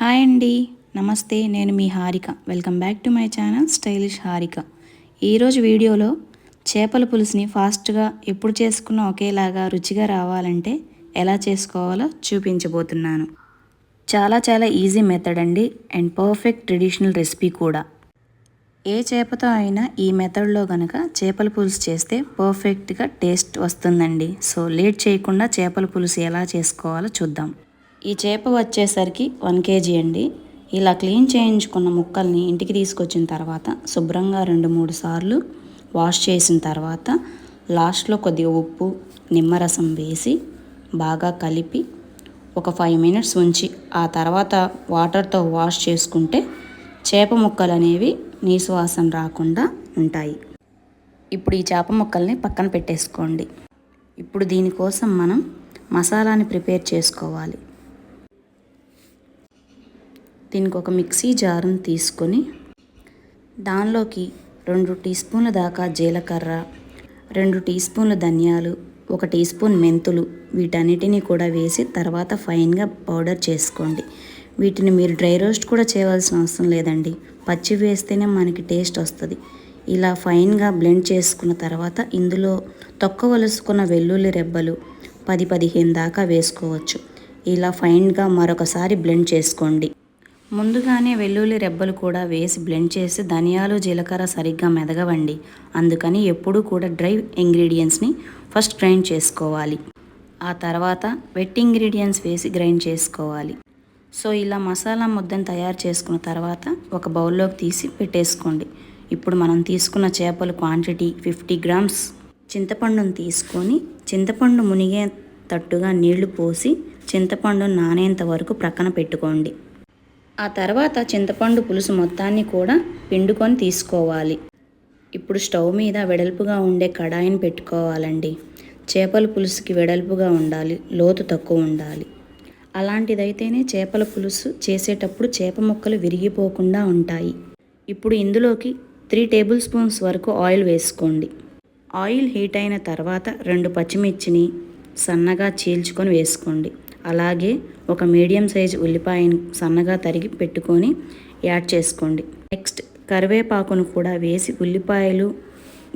Hi అండి. నమస్తే నేను మీ Harika. Welcome back to my channel stylish Harika. ఈరోజు వీడియోలో చేపల పులుసుని ఫాస్ట్గా ఎప్పుడు చేసుకున్నా ఒకేలాగా రుచిగా రావాలంటే ఎలా చేసుకోవాలో చూపించబోతున్నాను. చాలా చాలా ఈజీ మెథడ్ అండి అండ్ పర్ఫెక్ట్ ట్రెడిషనల్ రెసిపీ కూడా. ఏ చేపతో అయినా ఈ మెథడ్లో కనుక చేపల పులుసు చేస్తే పర్ఫెక్ట్గా టేస్ట్ వస్తుందండి. సో లేట్ చేయకుండా చేపల పులుసు ఎలా చేసుకోవాలో చూద్దాం. ఈ చేప వచ్చేసరికి వన్ కేజీ అండి. ఇలా క్లీన్ చేయించుకున్న ముక్కల్ని ఇంటికి తీసుకొచ్చిన తర్వాత శుభ్రంగా రెండు మూడు సార్లు వాష్ చేసిన తర్వాత లాస్ట్లో కొద్దిగా ఉప్పు నిమ్మరసం వేసి బాగా కలిపి ఒక ఫైవ్ మినిట్స్ ఉంచి ఆ తర్వాత వాటర్తో వాష్ చేసుకుంటే చేప ముక్కలు అనేవి నీసువాసన రాకుండా ఉంటాయి. ఇప్పుడు ఈ చేప ముక్కల్ని పక్కన పెట్టేసుకోండి. ఇప్పుడు దీనికోసం మనం మసాలాని ప్రిపేర్ చేసుకోవాలి. దీనికి ఒక మిక్సీ జారును తీసుకొని దానిలోకి రెండు టీ స్పూన్ల దాకా జీలకర్ర రెండు టీ స్పూన్ల ధనియాలు ఒక టీ స్పూన్ మెంతులు వీటన్నిటిని కూడా వేసి తర్వాత ఫైన్గా పౌడర్ చేసుకోండి. వీటిని మీరు డ్రై రోస్ట్ కూడా చేయవలసిన అవసరం లేదండి. పచ్చి వేస్తేనే మనకి టేస్ట్ వస్తుంది. ఇలా ఫైన్గా బ్లెండ్ చేసుకున్న తర్వాత ఇందులో తొక్కవలుసుకున్న వెల్లుల్లి రెబ్బలు పది పదిహేను దాకా వేసుకోవచ్చు. ఇలా ఫైన్గా మరొకసారి బ్లెండ్ చేసుకోండి. ముందుగానే వెల్లుల్లి రెబ్బలు కూడా వేసి బ్లెండ్ చేసి ధనియాలు జీలకర్ర సరిగ్గా మెదగవండి. అందుకని ఎప్పుడూ కూడా డ్రై ఇంగ్రీడియంట్స్ని ఫస్ట్ గ్రైండ్ చేసుకోవాలి. ఆ తర్వాత వెట్ ఇంగ్రీడియంట్స్ వేసి గ్రైండ్ చేసుకోవాలి. సో ఇలా మసాలా ముద్దను తయారు చేసుకున్న తర్వాత ఒక బౌల్లోకి తీసి పెట్టేసుకోండి. ఇప్పుడు మనం తీసుకున్న చేపల క్వాంటిటీ ఫిఫ్టీ గ్రామ్స్. చింతపండును తీసుకొని చింతపండు మునిగే తట్టుగా నీళ్ళు పోసి చింతపండు నానేంత వరకు ప్రక్కన పెట్టుకోండి. ఆ తర్వాత చింతపండు పులుసు మొత్తాన్ని కూడా పిండుకొని తీసుకోవాలి. ఇప్పుడు స్టవ్ మీద వెడల్పుగా ఉండే కడాయిని పెట్టుకోవాలండి. చేపల పులుసుకి వెడల్పుగా ఉండాలి లోతు తక్కువ ఉండాలి. అలాంటిదైతేనే చేపల పులుసు చేసేటప్పుడు చేప ముక్కలు విరిగిపోకుండా ఉంటాయి. ఇప్పుడు ఇందులోకి త్రీ టేబుల్ స్పూన్స్ వరకు ఆయిల్ వేసుకోండి. ఆయిల్ హీట్ అయిన తర్వాత రెండు పచ్చిమిర్చిని సన్నగా చీల్చుకొని వేసుకోండి. అలాగే ఒక మీడియం సైజ్ ఉల్లిపాయను సన్నగా తరిగి పెట్టుకొని యాడ్ చేసుకోండి. నెక్స్ట్ కరివేపాకును కూడా వేసి ఉల్లిపాయలు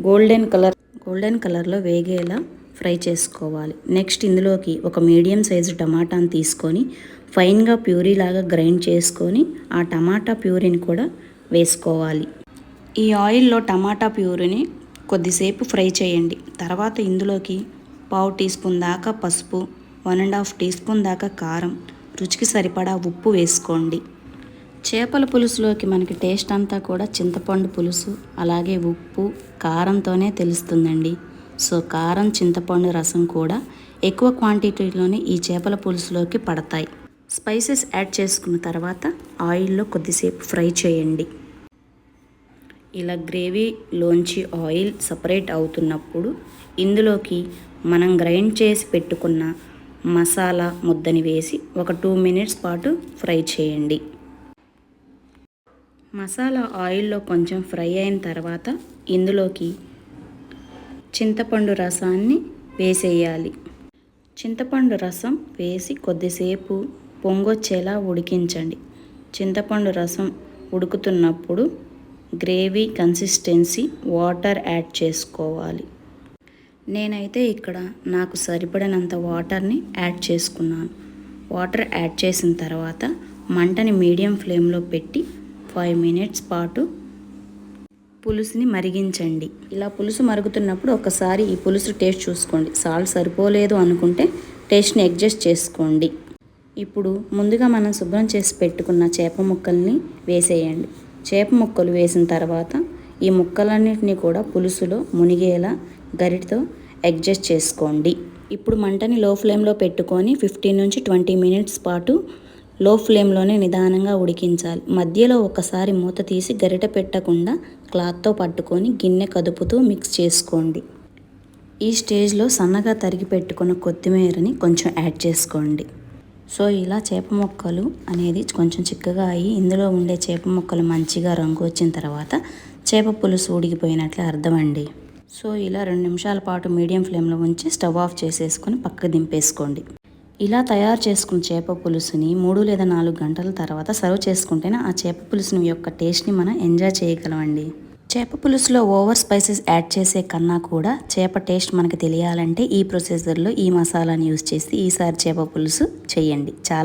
గోల్డెన్ కలర్ గోల్డెన్ కలర్లో వేగేలా ఫ్రై చేసుకోవాలి. నెక్స్ట్ ఇందులోకి ఒక మీడియం సైజు టమాటాని తీసుకొని ఫైన్గా ప్యూరీ లాగా గ్రైండ్ చేసుకొని ఆ టమాటా ప్యూరీని కూడా వేసుకోవాలి. ఈ ఆయిల్లో టమాటా ప్యూరీని కొద్దిసేపు ఫ్రై చేయండి. తర్వాత ఇందులోకి పావు టీ స్పూన్ దాకా పసుపు one and half teaspoon దాకా కారం. రుచికి సరిపడా ఉప్పు వేసుకోండి. చేపల పులుసులోకి మనకి టేస్ట్ అంతా కూడా చింతపండు పులుసు అలాగే ఉప్పు కారంతోనే తెలుస్తుందండి. సో కారం చింతపండు రసం కూడా ఎక్కువ క్వాంటిటీలోనే ఈ చేపల పులుసులోకి పడతాయి. స్పైసెస్ యాడ్ చేసుకున్న తర్వాత ఆయిల్లో కొద్దిసేపు ఫ్రై చేయండి. ఇలా గ్రేవీలోంచి ఆయిల్ సపరేట్ అవుతున్నప్పుడు ఇందులోకి మనం గ్రైండ్ చేసి పెట్టుకున్న మసాలా ముద్దని వేసి ఒక టూ మినిట్స్ పాటు ఫ్రై చేయండి. మసాలా ఆయిల్లో కొంచెం ఫ్రై అయిన తర్వాత ఇందులోకి చింతపండు రసాన్ని వేసేయాలి. చింతపండు రసం వేసి కొద్దిసేపు పొంగొచ్చేలా ఉడికించండి. చింతపండు రసం ఉడుకుతున్నప్పుడు గ్రేవీ కన్సిస్టెన్సీ వాటర్ యాడ్ చేసుకోవాలి. నేనైతే ఇక్కడ నాకు సరిపడినంత వాటర్ని యాడ్ చేసుకున్నాను. వాటర్ యాడ్ చేసిన తర్వాత మంటని మీడియం ఫ్లేమ్లో పెట్టి ఫైవ్ మినిట్స్ పాటు పులుసుని మరిగించండి. ఇలా పులుసు మరుగుతున్నప్పుడు ఒకసారి ఈ పులుసు టేస్ట్ చూసుకోండి. సాల్ట్ సరిపోలేదు అనుకుంటే టేస్ట్ని అడ్జస్ట్ చేసుకోండి. ఇప్పుడు ముందుగా మనం శుభ్రం చేసి పెట్టుకున్న చేప ముక్కల్ని వేసేయండి. చేప ముక్కలు వేసిన తర్వాత ఈ ముక్కలన్నిటిని కూడా పులుసులో మునిగేలా గరిటతో అడ్జస్ట్ చేసుకోండి. ఇప్పుడు మంటని లో ఫ్లేమ్లో పెట్టుకొని ఫిఫ్టీన్ నుంచి ట్వంటీ మినిట్స్ పాటు లో ఫ్లేమ్లోనే నిదానంగా ఉడికించాలి. మధ్యలో ఒకసారి మూత తీసి గరిట పెట్టకుండా క్లాత్తో పట్టుకొని గిన్నె కదుపుతూ మిక్స్ చేసుకోండి. ఈ స్టేజ్లో సన్నగా తరిగి పెట్టుకున్న కొత్తిమీరని కొంచెం యాడ్ చేసుకోండి. సో ఇలా చేప మొక్కలు అనేది కొంచెం చిక్కగా అయ్యి ఇందులో ఉండే చేప మొక్కలు మంచిగా రంగు వచ్చిన తర్వాత చేప పులుసు ఉడికిపోయినట్లే అర్థమండి. సో ఇలా రెండు నిమిషాల పాటు మీడియం ఫ్లేమ్లో ఉంచి స్టవ్ ఆఫ్ చేసేసుకొని పక్కకు దింపేసుకోండి. ఇలా తయారు చేసుకున్న చేప పులుసుని మూడు లేదా నాలుగు గంటల తర్వాత సర్వ్ చేసుకుంటేనే ఆ చేప పులుసుని యొక్క టేస్ట్ని మనం ఎంజాయ్ చేయగలమండి. చేప పులుసులో ఓవర్ స్పైసెస్ యాడ్ చేసే కన్నా కూడా చేప టేస్ట్ మనకి తెలియాలంటే ఈ ప్రొసెసర్లో ఈ మసాలాని యూస్ చేసి ఈసారి చేప పులుసు చేయండి. చాలా